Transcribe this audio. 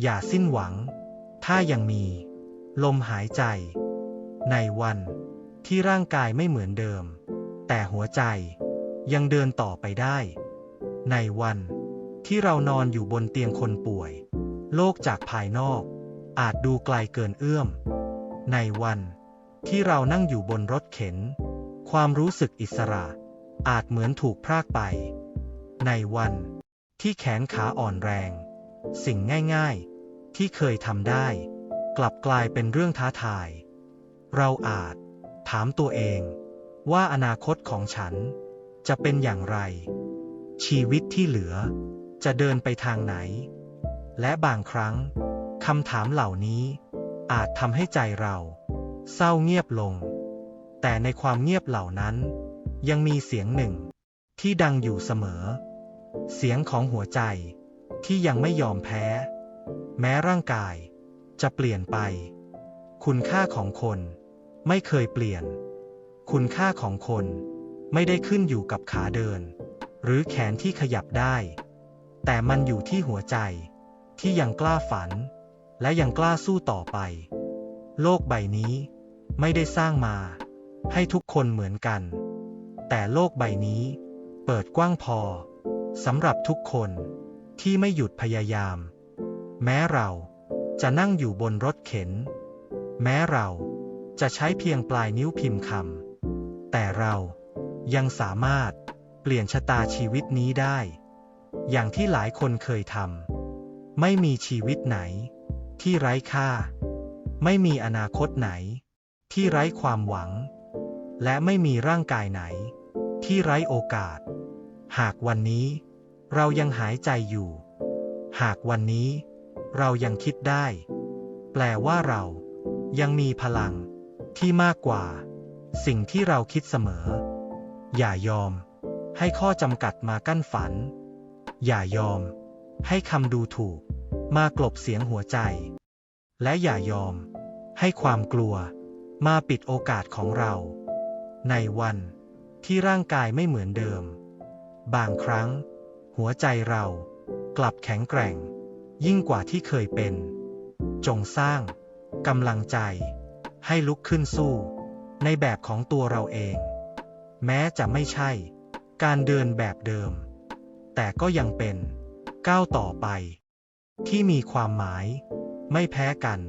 อย่าสิ้นหวัง ถ้ายังมี ลมหายใจ ในวันที่ร่างกายไม่เหมือนเดิม แต่หัวใจยังเดินต่อไปได้ ในวันที่เรานอนอยู่บนเตียงคนป่วย โลกจากภายนอก อาจดูไกลเกินเอื้อม ในวันที่เรานั่งอยู่บนรถเข็น ความรู้สึกอิสระ อาจเหมือนถูกพรากไป ในวันที่แขนขาอ่อนแรง สิ่งง่ายๆ ที่เคยทำได้ กลับกลายเป็นเรื่องท้าทาย เราอาจ ถามตัวเอง ว่าอนาคตของฉัน จะเป็นอย่างไร ชีวิตที่เหลือ จะเดินไปทางไหน และบางครั้งคำถามเหล่านี้ อาจทำให้ใจเรา เศร้าเงียบลง แต่ในความเงียบเหล่านั้น ยังมีเสียงหนึ่ง ที่ดังอยู่เสมอ เสียงของหัวใจ ที่ยังไม่ยอมแพ้ แม้ร่างกายจะเปลี่ยนไป คุณค่าของคนไม่เคยเปลี่ยน คุณค่าของคนไม่ได้ขึ้นอยู่กับขาเดิน หรือแขนที่ขยับได้ แต่มันอยู่ที่หัวใจที่ยังกล้าฝัน และยังกล้าสู้ต่อไป โลกใบนี้ไม่ได้สร้างมา ให้ทุกคนเหมือนกัน แต่โลกใบนี้ เปิดกว้างพอสำหรับทุกคน ที่ไม่หยุดพยายาม แม้เราจะนั่งอยู่บนรถเข็น แม้เราจะใช้เพียงปลายนิ้วพิมพ์คำแต่เรายังสามารถเปลี่ยนชะตาชีวิตนี้ได้ อย่างที่หลายคนเคยทำไม่มีชีวิตไหน ที่ไร้ค่า ไม่มีอนาคตไหน ที่ไร้ความหวัง และไม่มีร่างกายไหน ที่ไร้โอกาส หากวันนี้ เรายังหายใจอยู่ หากวันนี้ เรายังคิดได้ แปลว่าเรายังมีพลังที่มากกว่า สิ่งที่เราคิดเสมอ อย่ายอม ให้ข้อจำกัดมากั้นฝัน อย่ายอม ให้คำดูถูก มากลบเสียงหัวใจ และอย่ายอม ให้ความกลัว มาปิดโอกาสของเรา ในวันที่ร่างกายไม่เหมือนเดิม บางครั้ง หัวใจเรากลับแข็งแกร่ง ยิ่งกว่าที่เคยเป็น จงสร้างกำลังใจ ให้ลุกขึ้นสู้ ในแบบของตัวเราเอง แม้จะไม่ใช่ การเดินแบบเดิม แต่ก็ยังเป็น ก้าวต่อไป ที่มีความหมาย ไม่แพ้กัน